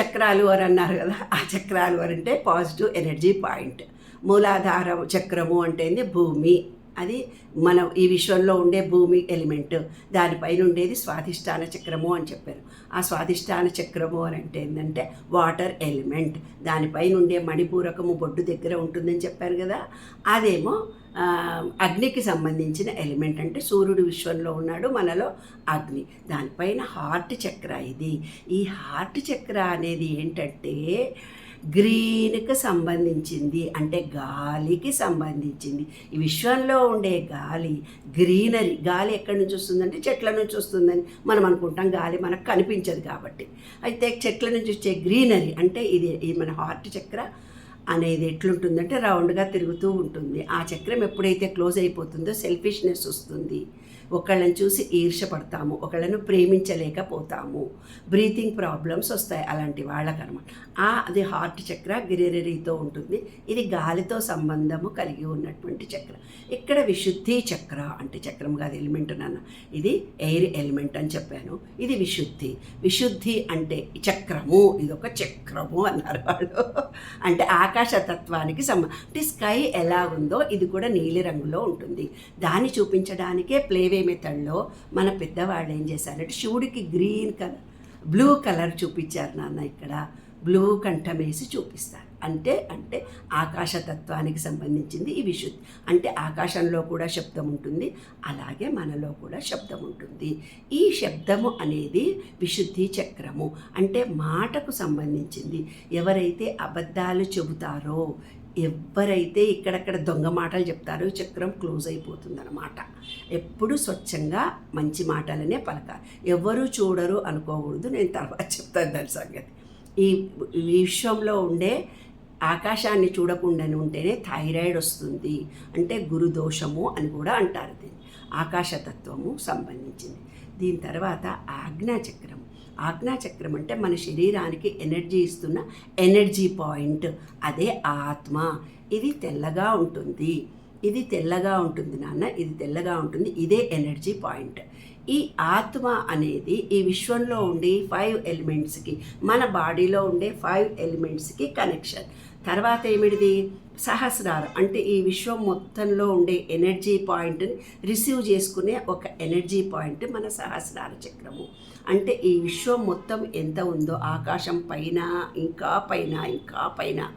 చక్రాలు అని అన్నారు కదా ఆ చక్రాలు అని అంటే పాజిటివ్ ఎనర్జీ పాయింట్. మూలాధార చక్రము అంటే ఏంది? భూమి. అది మన ఈ విశ్వంలో ఉండే భూమి ఎలిమెంట్. దానిపైన ఉండేది స్వాధిష్టాన చక్రము అని చెప్పారు. ఆ స్వాధిష్టాన చక్రము అని అంటే ఏంటంటే వాటర్ ఎలిమెంట్. దానిపైన ఉండే మణిపూరకము బొడ్డు దగ్గర ఉంటుందని చెప్పారు కదా. అదేమో అగ్నికి సంబంధించిన ఎలిమెంట్ అంటే సూర్యుడు విశ్వంలో ఉన్నాడు మనలో అగ్ని. దానిపైన హార్ట్ చక్ర ఇది. ఈ హార్ట్ చక్ర అనేది ఏంటంటే గ్రీన్కి సంబంధించింది అంటే గాలికి సంబంధించింది. ఈ విశ్వంలో ఉండే గాలి గ్రీనరీ గాలి ఎక్కడి నుంచి వస్తుందంటే చెట్ల నుంచి వస్తుందని మనం అనుకుంటాం. గాలి మనకు కనిపించదు కాబట్టి. అయితే చెట్ల నుంచి వచ్చే గ్రీనరీ అంటే ఇది ఇది మన హార్ట్ చక్ర అనేది ఎట్లుంటుందంటే రౌండ్గా తిరుగుతూ ఉంటుంది. ఆ చక్రం ఎప్పుడైతే క్లోజ్ అయిపోతుందో సెల్ఫిష్నెస్ వస్తుంది. ఒకళ్ళని చూసి ఈర్షపడతాము ఒకళ్ళను ప్రేమించలేకపోతాము. బ్రీతింగ్ ప్రాబ్లమ్స్ వస్తాయి అలాంటి వాళ్ళకనమాట. ఆ అది హార్ట్ చక్ర గిరిరీతో ఉంటుంది. ఇది గాలితో సంబంధము కలిగి ఉన్నటువంటి చక్ర. ఇక్కడ విశుద్ధి చక్ర అంటే చక్రం కాదు ఎలిమెంట్ నాన్న. ఇది ఎయిర్ ఎలిమెంట్ అని చెప్పాను. ఇది విశుద్ధి. విశుద్ధి అంటే చక్రము. ఇది ఒక చక్రము అన్నారు వాళ్ళు. అంటే ఆకాశ తత్వానికి సంబ అంటే స్కై ఎలా ఉందో ఇది కూడా నీలి రంగులో ఉంటుంది. దాన్ని చూపించడానికే ప్లేవే మెథడ్లో మన పెద్దవాళ్ళు ఏం చేశారంటే శివుడికి గ్రీన్ కలర్ బ్లూ కలర్ చూపించారు నాన్న ఇక్కడ. బ్లూ కంఠం వేసి చూపిస్తారు. అంటే అంటే ఆకాశతత్వానికి సంబంధించింది ఈ విశుద్ధి. అంటే ఆకాశంలో కూడా శబ్దం ఉంటుంది అలాగే మనలో కూడా శబ్దం ఉంటుంది. ఈ శబ్దము అనేది విశుద్ధి చక్రము. అంటే మాటకు సంబంధించింది. ఎవరైతే అబద్ధాలు చెబుతారో ఎవరైతే ఇక్కడక్కడ దొంగ మాటలు చెప్తారో చక్రం క్లోజ్ అయిపోతుందన్నమాట. ఎప్పుడు స్వచ్ఛంగా మంచి మాటలనే పలకాలి. ఎవరు చూడరు అనుకోకూడదు నేను తర్వాత చెప్తాను దాని సంగతి. ఈ విశ్వంలో ఉండే ఆకాశాన్ని చూడకుండానే ఉంటేనే థైరాయిడ్ వస్తుంది అంటే గురుదోషము అని కూడా అంటారు దీన్ని. ఆకాశతత్వము సంబంధించింది. దీని తర్వాత ఆజ్ఞాచక్రము. ఆజ్ఞాచక్రం అంటే మన శరీరానికి ఎనర్జీ ఇస్తున్న ఎనర్జీ పాయింట్. అదే ఆత్మ. ఇది తెల్లగా ఉంటుంది. ఇది తెల్లగా ఉంటుంది నాన్న. ఇది తెల్లగా ఉంటుంది. ఇదే ఎనర్జీ పాయింట్. ఈ ఆత్మ అనేది ఈ విశ్వంలో ఉండే ఫైవ్ ఎలిమెంట్స్కి మన బాడీలో ఉండే ఫైవ్ ఎలిమెంట్స్కి కనెక్షన్. తర్వాత ఏమిటిది? సహస్రారం. అంటే ఈ విశ్వం మొత్తంలో ఉండే ఎనర్జీ పాయింట్ని రిసీవ్ చేసుకునే ఒక ఎనర్జీ పాయింట్ మన సహస్రార చక్రము. అంటే ఈ విశ్వం మొత్తం ఎంత ఉందో ఆకాశం పైన ఇంకా పైన ఇంకా పైన.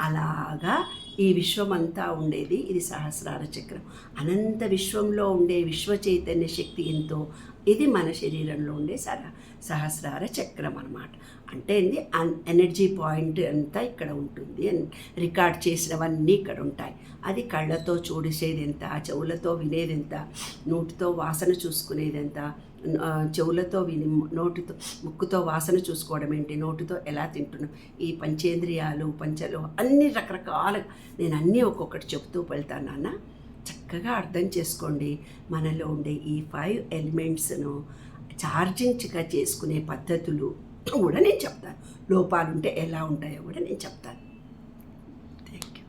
అలాగా ఈ విశ్వం అంతా ఉండేది ఇది సహస్రార చక్రం. అనంత విశ్వంలో ఉండే విశ్వ చైతన్య శక్తి ఎంతో? ఇది మన శరీరంలో ఉండే సర సహస్రార చక్రం అన్నమాట. అంటే ఏంది? అన్ ఎనర్జీ పాయింట్ అంతా ఇక్కడ ఉంటుంది. రికార్డ్ చేసినవన్నీ ఇక్కడ ఉంటాయి. అది కళ్ళతో చూడిసేది ఎంత చెవులతో వినేది ఎంత నోటితో వాసన చూసుకునేది ఎంత చెవులతో విని నోటితో ముక్కుతో వాసన చూసుకోవడం ఏంటి? నోటితో ఎలా తింటున్నాం? ఈ పంచేంద్రియాలు పంచలు అన్ని రకరకాల నేను అన్నీ ఒక్కొక్కటి చెబుతూ వెళ్తాను నాన్న. చక్కగా అర్థం చేసుకోండి. మనలో ఉండే ఈ ఫైవ్ ఎలిమెంట్స్ను ఛార్జింగ్గా చేసుకునే పద్ధతులు కూడా నేను చెప్తాను. లోపాలు ఉంటే ఎలా ఉంటాయో కూడా నేను చెప్తాను.